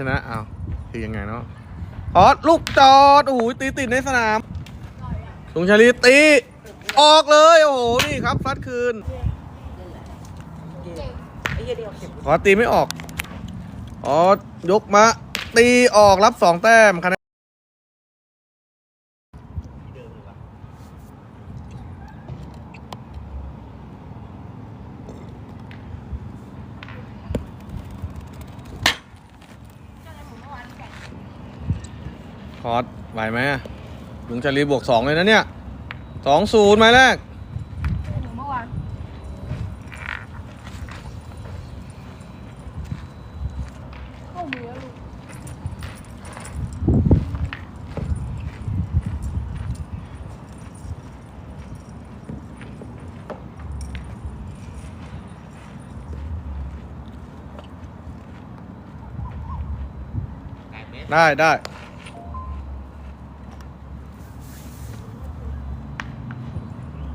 ชนะเอาคือยังไงเนาะออสลูกจอด โอ้โห ตีติดในสนามลุงชาลีตี ออกเลย โอ้โห นี่ครับฟัดคืนไอ้เหี้ยเดียวเข็มขอตีไม่ออกออสยกมา ตีออกรับสองแต้มคะแนน อร์สไหวไหมอะลุงชาลีบวกสองเลยนะเนี่ยสองศูนย์หมายแรกเมื่อวานเข้ามือแล้วลูกได้ได้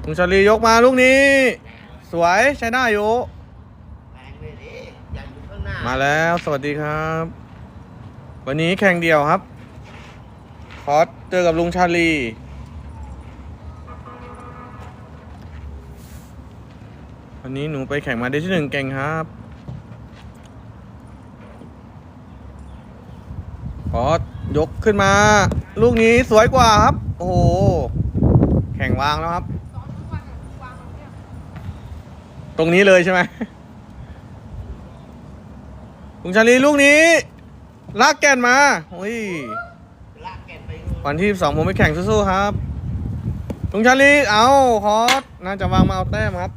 ลุงชาลียกมาลูกนี้ สวยใช้หน้าอยู่แรงเลยดิอย่าอยู่ข้างหน้ามาแล้วสวัสดีครับ วันนี้แข่งเดียวครับ คอสเจอกับลุงชาลี วันนี้หนูไปแข่งมาได้ที่หนึ่งเก่งครับคอสยกขึ้นมา ลูกนี้สวยกว่าครับ โอ้โห แข่งวางแล้วครับ ซ้อมทุกวันอะวางตรงเนี้ย ตรงนี้เลยใช่ไหมลุงชาลีลูกนี้ ลากแกนมาโอ้ยลากแกนไปวันที่สองผมไปแข่งสู้ๆครับลุงชาลีเอาคอสน่าจะวางมาเอาแต้มครับ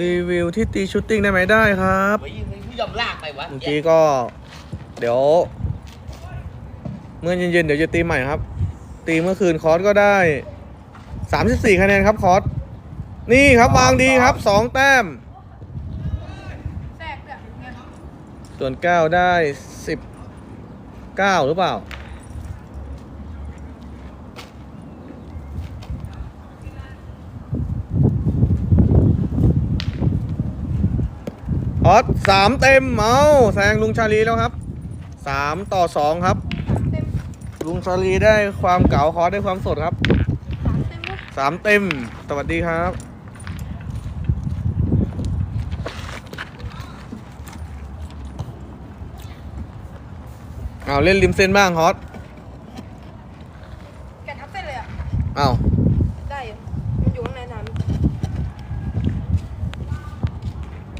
รีวิวที่ตีชุตติ้งได้ไหมได้ครับเฮ้ยผู้ยอมลากไปวะเมื่อกี้ก็ เดี๋ยว เมื่อเย็นๆเดี๋ยวจะตีใหม่ครับ ตีเมื่อคืนคอสก็ได้ 34 คะแนนครับคอส นี่ครับวางดีครับสองแต้มแทรกแบบเนี้ยส่วนเก้าได้สิบเก้าหรือเปล่าฮอตสามเต็มเอาแซงลุงชาลีแล้วครับสามต่อสองครับสามเต็มลุงชาลีได้ความเก๋าคอสได้ความสดครับสามเต็มลูกสามเต็มสวัสดีครับ เอาเล่นริมเส้นบ้างฮอตแกะทับเส้นเลยอะ เอาได้อยู่มันอยู่ข้างในน้ำ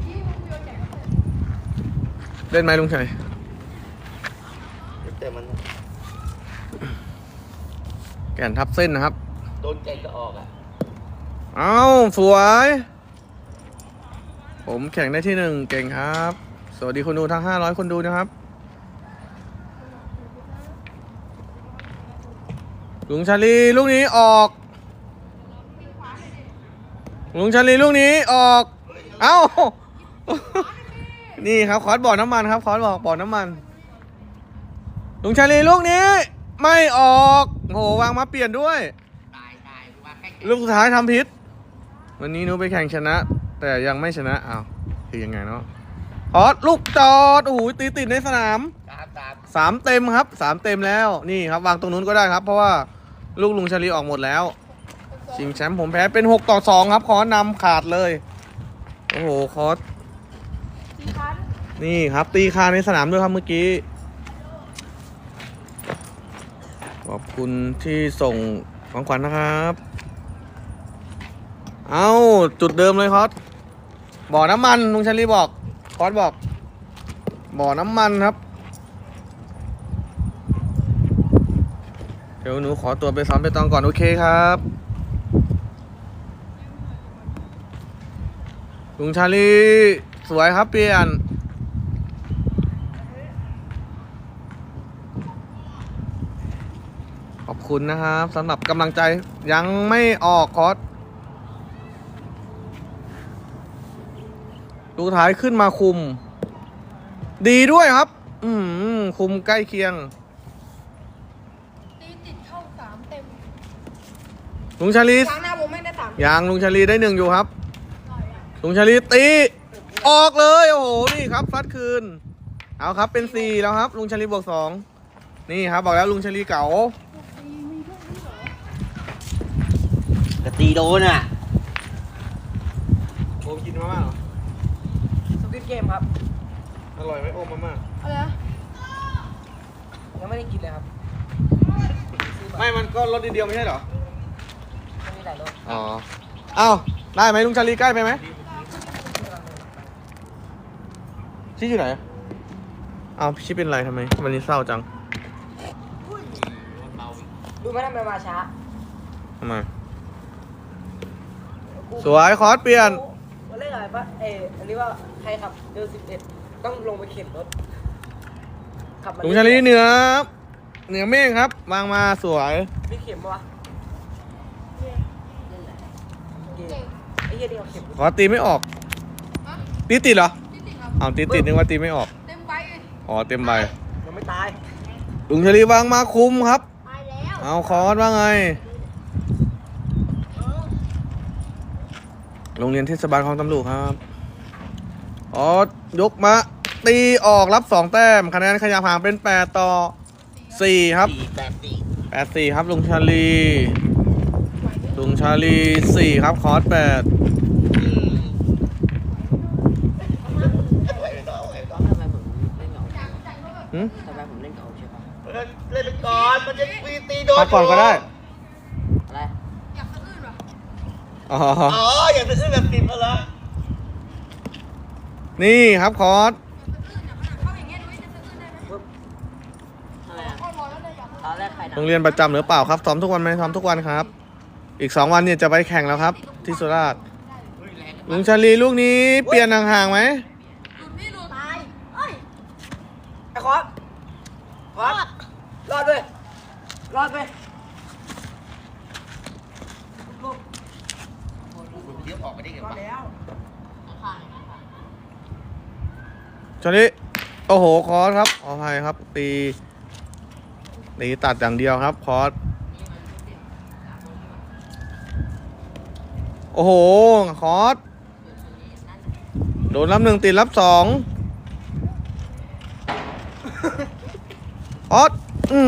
ยี่มันโยนแกะทับเส้นเล่นไหมลุงชัยแต่มันแก่นทับเส้นนะครับ โดนแกนก็ออกอะเอาสวย ผมแข่งได้ที่หนึ่งเก่งครับ สวัสดีคนดูทั้ง 500 คนดูนะครับ ลุงชาลีลูกนี้ออก ลุงชาลีลูกนี้ออก เอ้า นี่ครับคอร์สบ่อน้ำมันครับคอร์สบอกบ่อน้ำมัน ลุงชาลีลูกนี้ ไม่ออกโหวางมาเปลี่ยนด้วยตายตายว่าแค่ลูกสุดท้ายทำพิษ วันนี้หนูไปแข่งชนะ แต่ยังไม่ชนะอ้าวคือยังไงเนาะออสลูกจอดโอ้โหตีติดในสนามตามตามสามเต็มครับสามเต็มแล้วนี่ครับ วางตรงนู้นก็ได้ครับ เพราะว่า ลูกลุงชาลีออกหมดแล้วชิงแชมป์ผมแพ้เป็นหกต่อสองครับ ขอนำขาดเลย โอ้โห คอสนนี่ครับตีคาในสนามด้วยครับเมื่อกี้ ขอบคุณที่ส่งของขวัญนะครับ เอาจุดเดิมเลยคอสบ่อน้ำมันลุงชาลีบอก คอสบอก บ่อน้ำมันครับ ดี๋ยวหนูขอตัวไปซ้อมไปตองก่อนโอเคครับลุงชาลีสวยครับเปลี่ยนขอบคุณนะครับสำหรับกำลังใจยังไม่ออกคอร์สลูกท้ายขึ้นมาคุม ดีด้วยครับ อืมคุมใกล้เคียง ตีติดเข้าสามเต็ม ลุงชาลีครั้งหน้าผมไม่ได้สามยางลุงชาลีได้หนึ่งอยู่ครับหน่อยอะลุงชาลีตี ออกเลย โอ้โห นี่ครับฟัดคืน เอาครับเป็นสี่แล้วครับ ลุงชาลีบวกสอง นี่ครับ บอกแล้วลุงชาลีเก๋ากตีโดนอะโอมกินมาม่าเหรอสวิตเกมครับ อร่อยไหมโอมมาม่าอะไรนะยังไม่ได้กินเลยครับซื้อมาไม่ มันก็รสนิดเดียวไม่ใช่เหรอไม่มี หลายรสอ๋อเอ้าได้ไหมลุงชาลีใกล้ไปไหมชี้อยู่ไหนอะเอ้าชี้เป็นไรทำไมวันนี้เศร้าจังดูไหมทำไมมาช้าทำไมสวยคอร์สเปลี่ยนวันแรกอะไรปะเอออันนี้ว่าใครขับเดินสิบเอ็ดต้องลงไปเข็นรถขับมาลุงชาลีเหนือเหนือเมฆครับวางมาสวยมีเข็มปะวะเกมไอ้ เหี้ยนี่เอาเข็มขอตีไม่ออกฮะตีติดเหรอที่ติดครับอ้าวตีติดนึกว่าตีไม่ออก เต็มใบเลยอ๋อเต็มใบยังไม่ตายลุงชาลีวางมาคุมครับ ตายแล้วเอาคอร์สว่าไง โรงเรียนเทศบาลคลองตำลูกครับอ๋อยกมา ตีออกรับสองแต้มคะแนนขยับห่างเป็นแปดต่อสี่ครับสี่แปดสี่แปดสี่ครับลุงชาลี ลุงชาลีสี่ครับคอร์สแปด ทำไมผมเล่นเงา หืม ทำไมผมเล่นเขาใช่ปะ เล่นไปก่อน มันจะตีตีโดนพักก่อนก็ได้ อะไรอยากสะอื้นวะอ๋อ อ๋ออย่าไปซื้อแบบติดมาละนี่ครับคอร์สอยากสะอื้นอยากขนาดเข้าอย่างเงี้ยดูดิจะสะอื้นได้ไหมปุ๊บอะไรอะเข้ารอแล้วเลยอยากสะตอื้นอนแรกใครดังโรงเรียนประจำหรือเปล่าครับ ซ้อมทุกวันไหมซ้อมทุกวันครับ อีกสองวันเนี่ยจะไปแข่งแล้วครับ ที่สุราษฎร์เฮ้ยแรงลุงชาลีลูกนี้เปลี่ยนห่างๆไหม หลุดพี่หลุดตายเอ้ยไอ้คอสคอสรอดด้วย รอดไปผมเลี้ยวออกไปได้ไงรอวะดแล้วชาลีโอ้โห คอร์สครับขออภัยครับตีตีตัดอย่างเดียวครับ คอร์สโอ้โห คอร์สโดนรับหนึ่งติดรับสองคอร์ส อื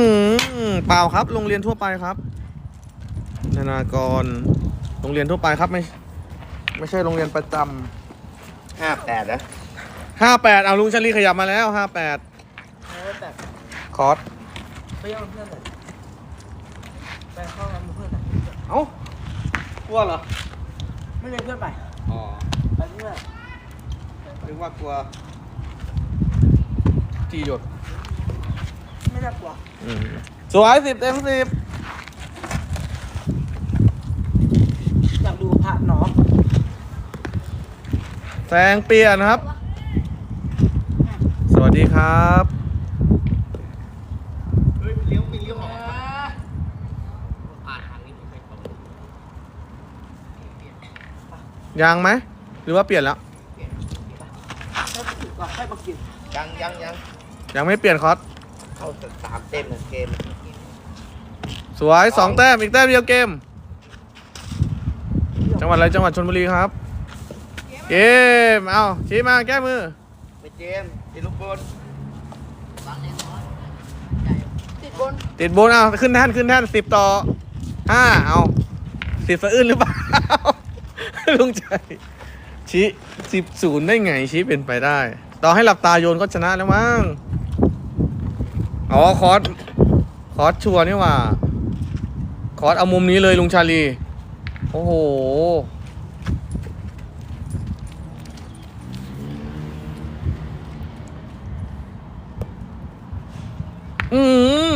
มเปล่าครับ โรงเรียนทั่วไปครับธนากร โรงเรียนทั่วไปครับไม่ ไม่ใช่โรงเรียนประจำห้าแปดนะห้าแปดเอาลุงชาลีขยับมาแล้วห้าแปดเออแบบคอร์สไปยังเพื่อนเลยไปเข้ากันเพื่อนเลยเอ้ากลัวเหรอไม่เรียนเพื่อนไปอ๋อไปเพื่อนนึกว่ากลัวจีหยด ไม่น่ากลัวอืมสวยสิบเต็มสิบอยากดูพระหนอแสงเปลี่ยนครับ สวัสดีครับ เฮ้ยเลี้ยวไม่เลี้ยวออกมาผ่านทางนี้ไม่ใช่ตรงยังไหม หรือว่าเปลี่ยนแล้ว ให้ไปกินก่อนให้มากินยังยังยังยังไม่เปลี่ยนคอร์ส เข้าสามเต็มหนึ่งเกม สวยสองแต้มอีกแต้มเดียวเกม จังหวัดอะไรจังหวัดชนบุรีครับ เกมเอาชี้มาแก้มือไปเจมส์ไอ้ลูกบอลติดบนติดโบนเอาขึ้นแท่นขึ้นแท่นสิบต่อห้าเอาสิบสะอื้นหรือเปล่าลุงใจชี้สิบศูนย์ได้ไงชี้เป็นไปได้ ต่อให้หลับตาโยนก็ชนะแล้วมั้ง อ๋อคอร์สคอร์สชัวร์นี่หว่าคอร์สเอามุมนี้เลยลุงชาลี โอ้โห อืม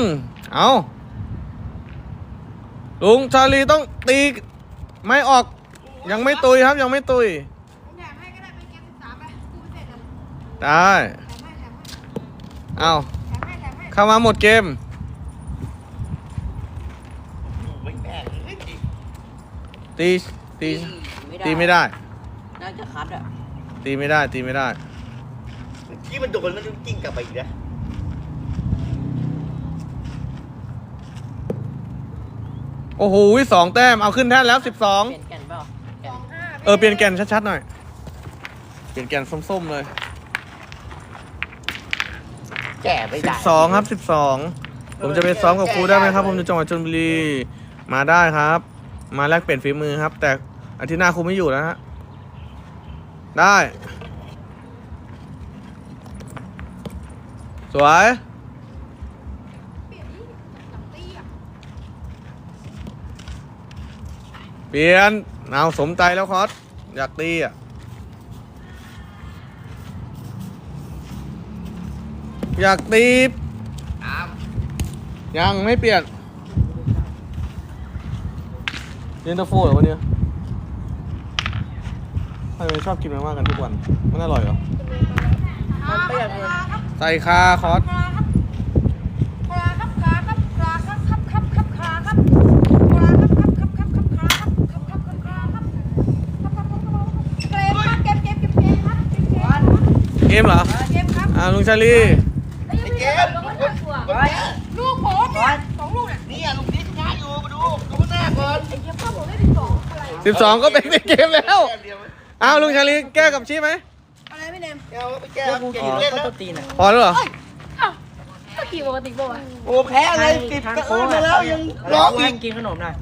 เอาลุงชาลีต้องตีไม่ออก ยังไม่ตุยครับ ยังไม่ตุยผมแถมให้ก็ได้เป็นเกมสิบสามไปกูพิเศษเลยได้ แถมให้แถมให้ เอา เข้ามาหมดเกม ไม่แม่งเฮ้ยจริงตีตีตีไม่ได้ น่าจะคัดอะตีไม่ได้ ตีไม่ได้ เมื่อกี้มันโดนมันกิ้งกลับไปอีกนะโอ้โหสองแต้มเอาขึ้นแท่นแล้วสิบสองเปลี่ยนแก่นเปล่าแก่นเออเปลี่ยนแกนชัดๆหน่อย เปลี่ยนแกนส้มๆเลย แก่ไม่สิได้บสองครับสิบสองผมจะไปซ้อมกับครูได้ไหมครับ ผมอยู่จังหวัดชลบุรีมาได้ครับ มาแลกเปลี่ยนฝีมือครับ แต่อาทิตย์หน้าครูไม่อยู่แล้วฮะได้ สวยเปลี่ยนนี่หลังตีอะเปลี่ยนเอาสมใจแล้วคอสอยากตีอะ อยากตีตามยังไม่เปลี่ยนเย็นตาโฟเหรอวันนี้ทำไมชอบกินมาม่ากันทุกวัน มันอร่อยเหรอ มันประหยัดเงินใส่คาคอสคลาครับคลาครับคลาครับคลาครับครับครับครับคลาครับคลาครับครับครับครับครับคลาครับครับครับครับครับครับครับเกมครับเกมเกมเกมเกมครับเกมเกมเกมเหรอเกมครับอ่าลุงชาลีไอ้ เกมลูกผมเนี่ยสองลูกเนี่ยนี่อะลูกนี้ชนะอยู่มาดูดูหน้าก่อนไอ้เหี้ยพ่อผมได้ถึงสองอะไรสิบสองก็เป็นในเกมแล้วเดียวอ้าวลุงชาลีแก้กับชี้ไหมอะไรไม่เนมเอาไปแก้เดี๋ยวกูเก่กิงนเล่นข้าวแล้วต้มตีนอะพอแล้วเหรออ้าวก็กี่ปกติป่าวะโอ้แพ้เลยติดกระอื้นมาแล้วยังร้องอีกกินขนมหน่อย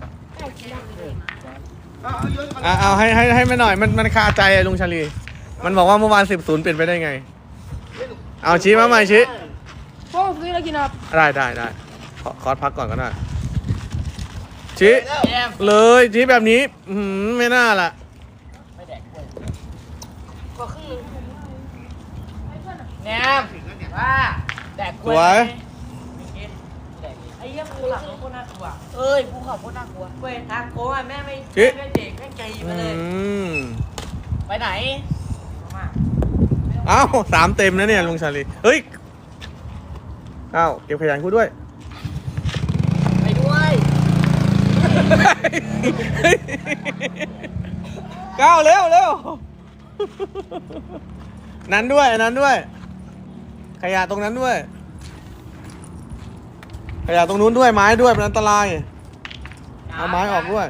เอาเอาโยนก่อนอ่าเอาให้ให้ให้ไม่หน่อยมันมันคาใจอะลุงชาลี มันบอกว่าเมื่อวานสิบศูนย์เปลี่ยนไปได้ไง เอาชี้มาใหม่ชี้ พ่อผมซื้ออะไรกินครับได้ได้ได้ขอคอร์สพักก่อนก็ได้ชี้แล้วเลยชี้แบบนี้อืมไม่น่าล่ะก็ครึ่งนึงแนมว่าแดกกสล้ววยยไอ้เหี้ยกูหลังโคตรน่ากลัวเอ้ยกูขับโคตรน่ากลัวเว้ยทางโค้งอะแม่ไม่ชิแม่เด็กแม่ใจอืมาเลยมไปไหนมาเอ้าสามเต็มนะเนี่ยลุงชาลีเฮ้ยเอ้าเก็บขยันกูด้วย ไปด้วยก้าวเร็วเร็วนั้นด้วยอันนั้นด้วย ขยะตรงนั้นด้วย ขยะตรงนู้นด้วยไม้ด้วยเป็นอันตราย เอาไม้ออกด้วย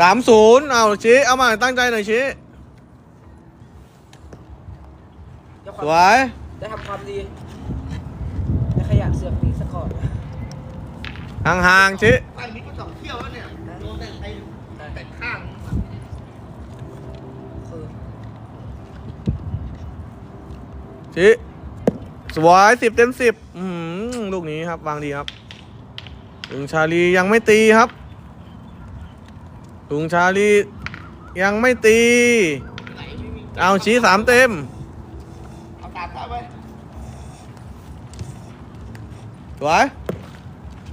สามศูนย์เอาชี้เอามาตั้งใจหน่อยชี้สวย ได้ทำความดีได้ขยะเสือกหนีสะกอด ห่างๆชี้ไปมีก็สองเที่ยวแล้วเนี่ยโดนแต่ไอ้แต่ข้างคือชี้สวยสิบเต็มสิบอืมลูกนี้ครับวางดีครับลุงชาลียังไม่ตีครับลุงชาลียังไม่ตีไหนไม่มีเอาชี้สามเต็มเอาตามเข้าไปสวย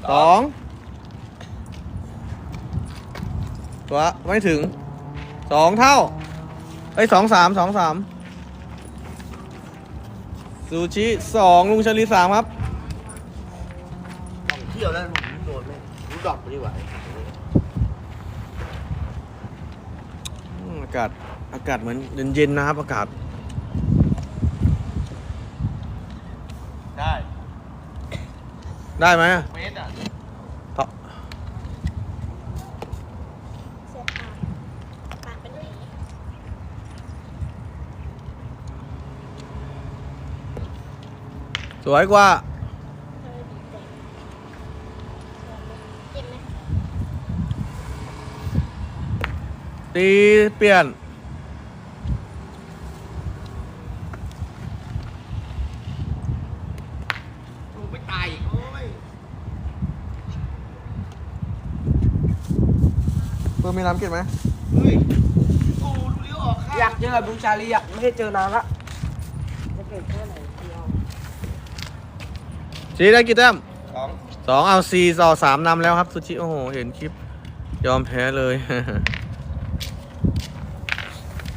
สองตัวไม่ถึงสองเท่าไอ้ยสองสามสองสามซูชิสองลุงชาลีสามครับสองเที่ยวแล้วผมโดนไหมรู้ดอกไปดีกว่าอืมอากาศอากาศเหมือนเย็นๆนะครับ อากาศ ได้ ได้ไหมอะเมตรอะเพราะเสียปากปากเป็นหวีสวยกว่าเจ็บไหม ตีเปลี่ยน ดูไปตายอีกโอ้ย เพื่อมี น้ำกินไหมเฮ้ยโอ้ดูเลี้ยวออกข้างอยากเจอกับลุงชาลีอะไม่ได้เจอนานละจะเก่งแค่ไหนเดียวชีได้กี่แต้มสองสองเอาสี่ต่อสามนำแล้วครับซูชิโอ้โหเห็นคลิป ยอมแพ้เลย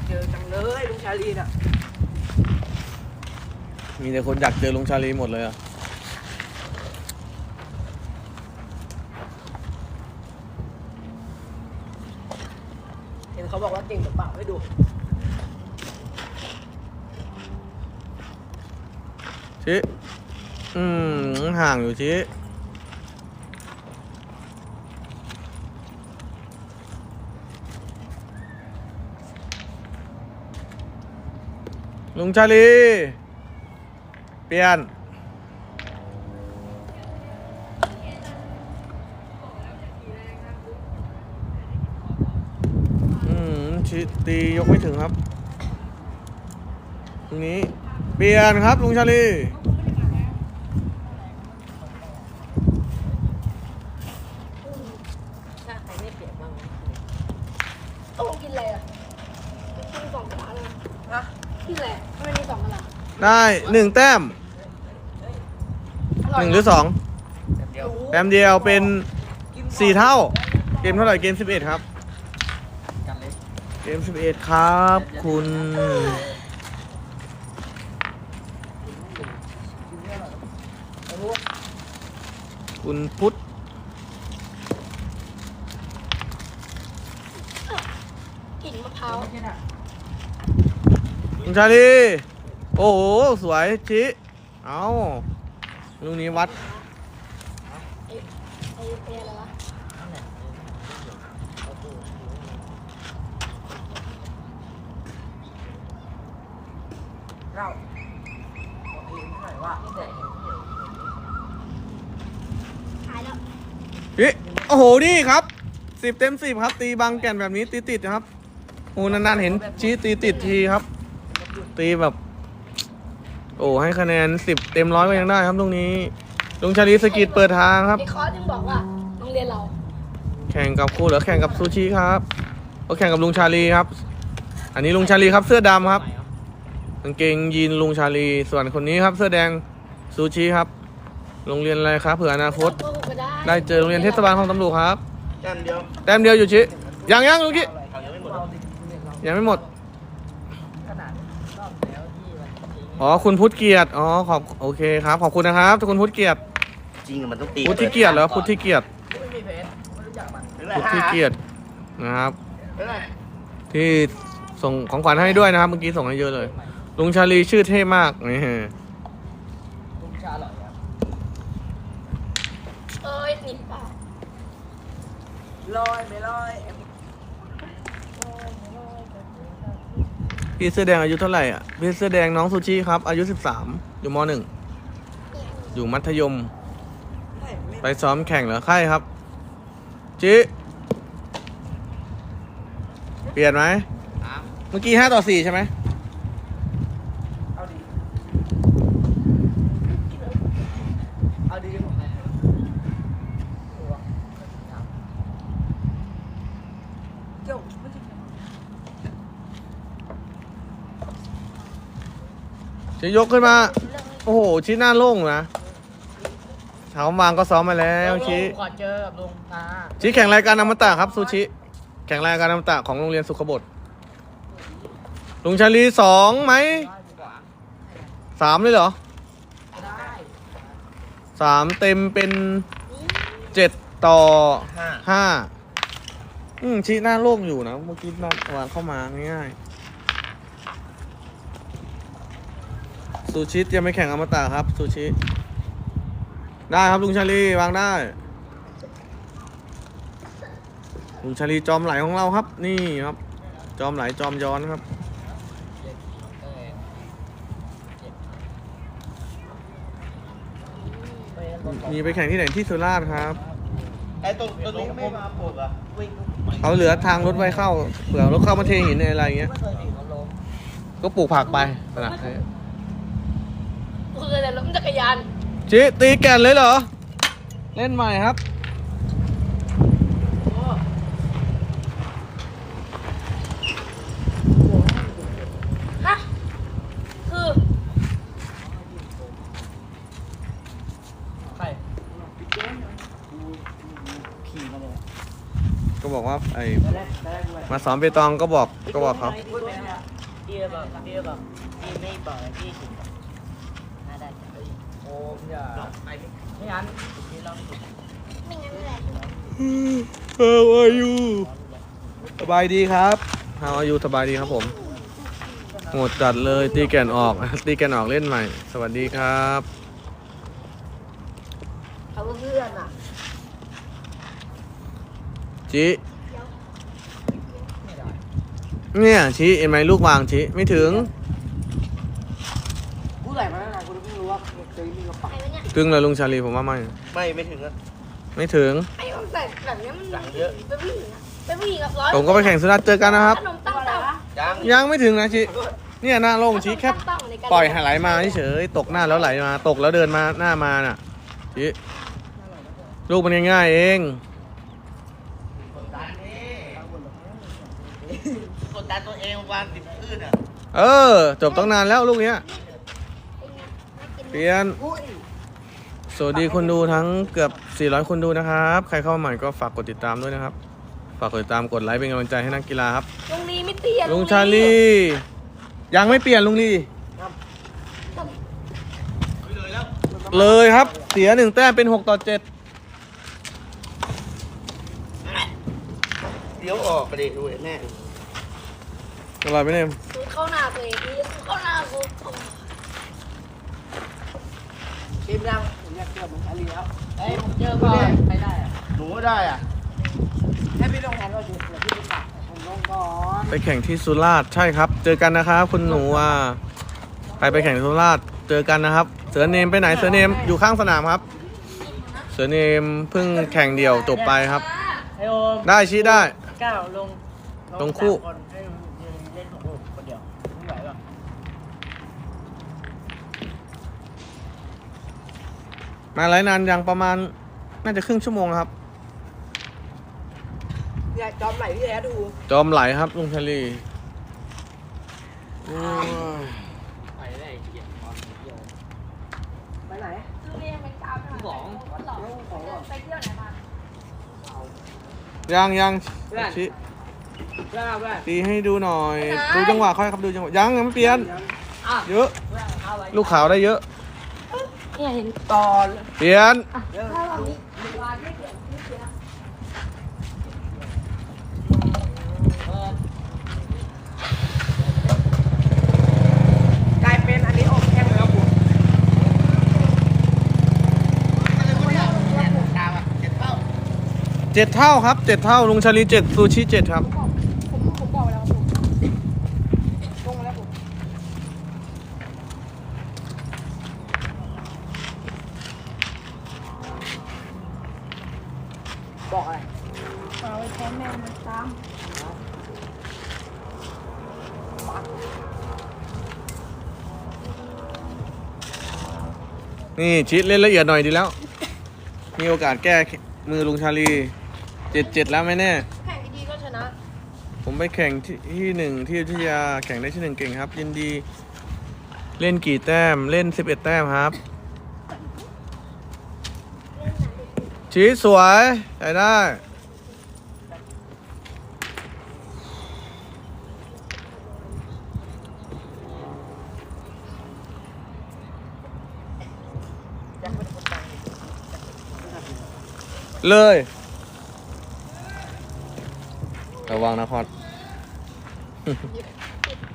เจอจังเลยลุงชาลีน่ะมีแต่คนอยากเจอลุงชาลีหมดเลยอะ เห็นเขาบอเก่งแต่าไม่ดูชิอืม ห่างอยู่ชิลุงชาลี เปลี่ยน ชิตียกไม่ถึงครับตรงนี้เปลี่ยนครับลุงชาลีถ้าใครไม่เปลี่ยนบ้างต้งกินอะไรอะกินสองกระดาษเลยฮะพี่แหลกไม่มีสองกระดาษได้หนึ่งแต้มหนึ่งหรือสองแต้มเดียวเป็นสี่เท่า เกมเท่าไหร่เกมสิบเอ็ดครับ มสิบเอ็ดครับ คุณ คุณพุทธกลิ่นมะพร้าวคุณชาลีโอ้โห สวยชิเอาลูกนี้วัด ไอ้ไอ้ไอ้อะไรวะ เราบอกเองหน่อยว่าแต่เห็นเหี่ยวหายแล้วพี่โอ้โห นี่ครับสิบเต็มสิบครับ ตีบางแก่นแบบนี้ตีติดนะครับ โอ้นานๆเห็นชี้ตีติดทีครับ ตีแบบ โอ้ให้คะแนนสิบเต็มร้อยก็ยังได้ครับตรงนี้ ลุงชาลีสกิดเปิดทางครับ ไอ้คอร์สยังบอกว่าโรงเรียนเราแข่งกับครูเหรือแข่งกับซูชิครับก็แข่งกับลุงชาลีครับ อันนี้ลุงชาลีครับเสื้อดำครับ กางเกงยีนลุงชาลี ส่วนคนนี้ครับ เสื้อแดงซูชิครับ โรงเรียนอะไรครับเผื่ออนาคตโกหกก็ได้ได้เจอโรงเรียนเทศบาลคลองตำรวจครับแต้มเดียวแต้มเดียวอยู่ชิยังยังลุงชิเขายังไม่หมดเราดิเรียนเรายังไม่หมดขนาดรอบแล้วที่มันทิ้งอ๋อคุณพุทธเกียรติ อ๋อขอบโอเคครับ ขอบคุณนะครับทุกคนพุทธเกียรติ จริงอะมันต้องตีพุทธเกียรติเหรอพุทธเกียรติไม่มีเพจไม่รู้จักมันพุทธเกียรตินะครับเป็นไรที่ส่งของขวัญให้ด้วยนะครับ เมื่อกี้ส่งให้เยอะเลย ลุงชาลีชื่อเท่มากนี่ลุงชาอร่อยครับเอ้ยหนีเปล่าลอยไม่ลอยพี่เสื้อแดงอายุเท่าไหร่อะ พี่เสื้อแดงน้องซูชิครับ อายุสิบสามอยู่มหนึ่งอยู่มัธยม ไปซ้อมแข่งเหรอใครครับจิเปลี่ยนไหมครับเมื่อกี้ห้าต่อสี่ใช่ไหม เอาดีเอาดีผมเลยตัวเจ้าไม่ใช่ จะยกขึ้นมา โอ้โห ชี้หน้าโล่งนะเช้าวางก็ซ้อมมาแล้วชี้ ขอเจอกับลุงตาชี้แข่งรายการอมตะครับซูชิ แข่งรายการอมตะของโรงเรียนสุขบดลุงชาลีสองไหมได้ดีกว่าสามเลยเหรอได้สามเต็มเป็นเจ็ดต่อห้าห้าอืมชี้หน้าโล่งอยู่นะ เมื่อกี้หน้าวางเข้ามาง่ายๆ ซูชิยังไม่แข่งอมตะครับซูชิ ได้ครับลุงชาลีวางได้ ลุงชาลีจอมไหลของเราครับ นี่ครับ จอมไหลจอมย้อนครับเออเจ็บไปรถมีไปแข่งที่ไหนที่สุราษฎร์ครับไอ้ตรงตรงนี้ไม่มาปลูกอะวิ่งเขาเหลือทางรถไว้เข้าเผื่อรถเข้ามาเทหินอะไรอย่างเงี้ยไม่เคยเห็นเขาล้มก็ปลูกผักไปขนาดนี้ กูเคยแต่รถจักรยานจิตีแก่นเลยเหรอ เล่นใหม่ครับ ฮะคือใครขี่มาเลยก็บอกว่าไอ้ตอนแรกตอนแรกกูแบบมาสอนเปตองก็บอกก็บอกเขาพูดไปนะพี่บอกพี่บอกพี่ไม่บอกพี่ถึงน่าได้โอ้ มอย่าไม่งั้นพี่ลองดูไม่งั้นแหละ How are you สบายดีครับ How are you สบายดีครับผมโหดจัดเลยตีแก่นออก ตีแก่นออกเล่นใหม่ สวัสดีครับเขาเพื่อนอะจิเนี่ยชี้เห็นไหมลูกวางชี้ไม่ถึง กูใส่มาตั้งนานกูเพิ่งรู้ว่าเคยมีกระ เป๋าไอ้วะเนี่ยถึงเลยลุงชาลีผมว่าไม่ ไม่ไม่ถึงอะ ไม่ถึง ไอ้มันใส่แบบเนี้ยมันหลังเยอะ เป็นผู้หญิงอะเป็นผู้หญิงกับร้อยผมก็ไปแข่งสุนัขเจอกันนะครับ ขนมตั้งใจยังยังไม่ถึงนะชิ เนี่ยหน้าโล่งชิแค่ตั้งๆในการปล่อยไหลมาเฉยๆตกหน้าแล้วไหลมา ตกแล้วเดินมาหน้ามาน่ะชิลูกมันง่ายๆเอง กดดันนี่กดดันตัวเองวางติดพื้นอะ เออ จบตั้งนานแล้วลูกเนี้ย เปลี่ยน สวัสดีคนดูทั้งเกือบ 400 คนดูนะครับ ใครเข้ามาใหม่ก็ฝากกดติดตามด้วยนะครับ ฝากกดติดตามกดไลค์เป็นกำลังใจให้นักกีฬาครับ ลุงลีไม่เตี้ยลุงชาลียังไม่เปลี่ยนลุงลีเลยแล้วเลยครับ เสียหนึ่งแต้มเป็น 6 ต่อ 7 เดี๋ยวออกไปดิดูแน่อร่อยไหมเนี่ยสูดเข้าหน้าตัวเองนี่สูดเข้าหน้ากู ทีมยังผมอยากเจอเหมือนชาลีแล้วเฮ้ยผมเจอก่อนไปได้อะหนูได้อะให้พี่ลงแทนก็ดีเดี๋ยวพี่ไปฝากผมลงก่อนไปแข่งที่สุราษฎร์ใช่ครับ เจอกันนะครับคุณหนูอะใครไปแข่งที่สุราษฎร์เจอกันนะครับ เสือเนมไปไหนเสือเนมอยู่ข้างสนามครับ เสือเนมเพิ่งแข่งเดี่ยวจบไปครับ ไอโอมได้ชี้ได้ก้าวลงลงคู่ สามคนให้ยืนเล่นของผมคนเดียวไม่ไหวหรอก มาไลฟ์นานยังประมาณน่าจะครึ่งชั่วโมงครับ เนี่ยจอมไหลพี่แอดดูจอมไหลครับลุงชาลีโอ้ยไปได้เกียรติความเดียวไปไหนคือเรียนเป็นกาวหน่อยของไปเที่ยวไหนมายังยังชี้เพื่อนเพื่อนตีให้ดูหน่อย ดูจังหวะค่อยครับดูจังหวะยังยังไม่เปลี่ยน เยอะเพื่อนเอาไว้ลูกขาวได้เยอะ เนี่ยเห็นตอนเปลี่ยนกลายเป็นอันนี้อแข้งแล้วผมตามอะเจ็ดเท่าเจ็ดเท่าครับเจ็ดเท่าลุงชาลีเจ็ดซูชิเจ็ดครับ ผมผมบอกแล้วผมลงมาแล้วผม บอกอะไร เอาไว้แทนแม่มันตาม นี่ชิดเล่นละเอียดหน่อยดีแล้ว มีโอกาสแก้มือลุงชาลีเจ็ดเจ็ดแล้วไหมแน่ แข่งดีๆก็ชนะ ผมไปแข่งที่ที่หนึ่งที่อยุธยาแข่งได้ที่หนึ่งเก่งครับ ยินดี เล่นกี่แต้มเล่นสิบเอ็ดแต้มครับ ชี้สวยใช้ได้ เลย ระวังนะพอด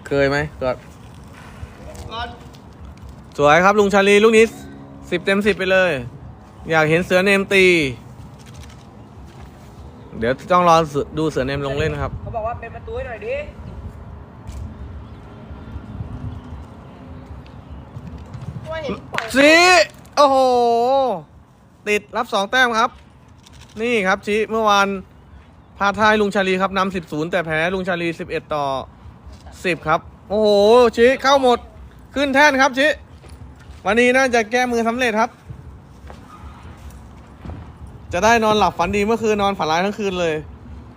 เคยไหมก็ก่อนสวยครับลุงชาลีลูกนี้สิบเต็มสิบไปเลย อยากเห็นเสือเนมตี เดี๋ยวต้องรอเสือดูเสือเนมลงเล่นครับ เขาบอกว่าเป็นประตูให้หน่อยดิ ว่าเห็นปล่อย สีโอ้โห ติดรับสองแต้มครับ นี่ครับชี้เมื่อวานพาทายลุงชาลีครับนำสิบศูนย์แต่แพ้ลุงชาลีสิบเอ็ดต่อสิบครับ โอ้โหชี้เข้าหมดขึ้นแท่นครับชี้วันนี้น่าจะแก้มือสำเร็จครับ จะได้นอนหลับฝันดีเมื่อคืนนอนฝันร้ายทั้งคืนเลย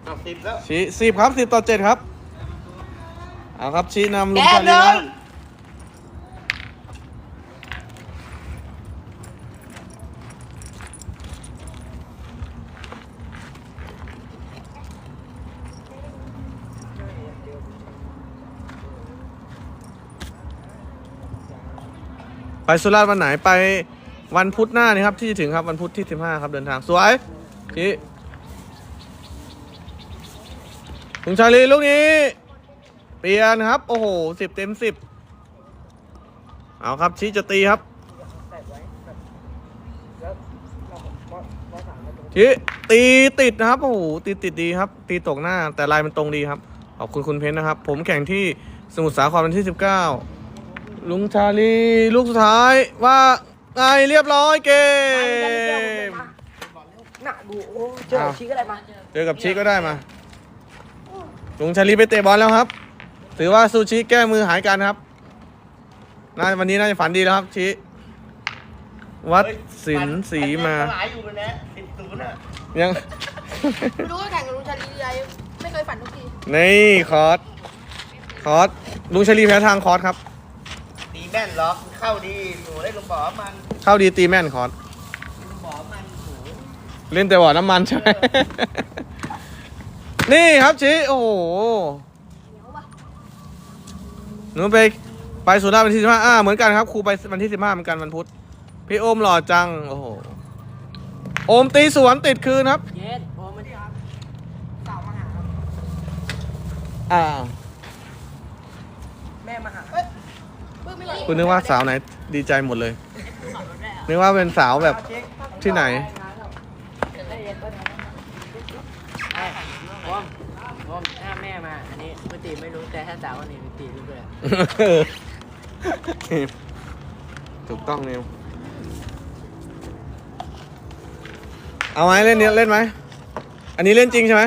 เอาสิบแล้วชี้สิบครับสิบต่อเจ็ดครับเอาครับชี้นำลุงแกชาลีเดิครับ ไปสุราษฎร์วันไหนไปวันพุธหน้านี่ครับที่จะถึงครับวันพุธที่สิบห้าครับเดินทางสวยชี้ลุงชาลีลูกนี้ เปลี่ยนครับ โอ้โหสิบเต็มสิบเอาครับชี้จะตีครับใส่ไว้แบบแล้วเราบอสบอสสามประตูชี้ตีติดนะครับโอ้โหตีติดดีครับ ตีตกหน้าแต่ลายมันตรงดีครับขอบคุณคุณเพนนะครับ ผมแข่งที่สมุทรสาครวันที่ 19 ลุงชาลีลูกสุดท้ายว่าไงเรียบร้อยเกมน่ะดูโอ้เจอชี้ก็ได้มาเจอกับชิก็ได้มา ลุงชาลีไปเตะบอลแล้วครับ ถือว่าซูชิแก้มือหายกันครับน่าวันนี้น่าจะฝันดีแล้วครับชิวัดสินสีมาหลายอยู่นะสิบศูนย์อะยังไม่รู้ว่าแข่งกับลุงชาลีอะไรไม่เคยฝันทุกทีนี่คอร์สคอร์สลุงชลีแพ้ทางคอร์สครับตี แม่นล็อกเข้าดีหนูได้ลงบ่อมันเข้าดีตีแม่นคอร์สลงบ่อมันหนูเล่นแต่บ่อน้ำมันใช่ไหม นี่ครับชิโอ้โหเหนียวปะหนูไปไปสุราษฎร์วันที่สิบห้าอ่าเหมือนกันครับครูไปวันที่สิบห้าเหมือนกันวันพุธพี่โอมหล่อจังโอ้โหโอมตีสวนติดคืนครับ เย็ดโอ้มันสาวมาหาครับอ่า แม่มาหาเอ้ยปื้มไม่ไหว คุณนึกว่าสาวไหนดีใจหมดเลย นึกว่าเป็นสาวแบบที่ไหนผมผมถ้าแม่มา อันนี้ปกติไม่รู้แต่ถ้าสาวอันนี้ปกติรู้เลยถูกต้องนิวเอาไหมเล่นเนี้ยเล่นไหม อันนี้เล่นจริงใช่ไหม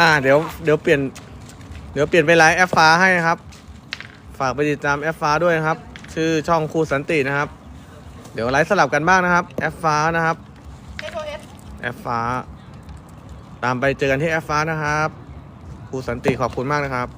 อ่าเดี๋ยวเดี๋ยวเปลี่ยน เดี๋ยวเปลี่ยนไปไลฟ์แอฟฟ้าให้นะครับ ฝากไปติดตามแอฟฟ้าด้วยนะครับ ชื่อช่องครูสันตินะครับ เดี๋ยวไลฟ์สลับกันบ้างนะครับแอฟฟ้านะครับแอฟฟ้า ตามไปเจอกันที่แอฟฟ้านะครับครูสันติขอบคุณมากนะครับ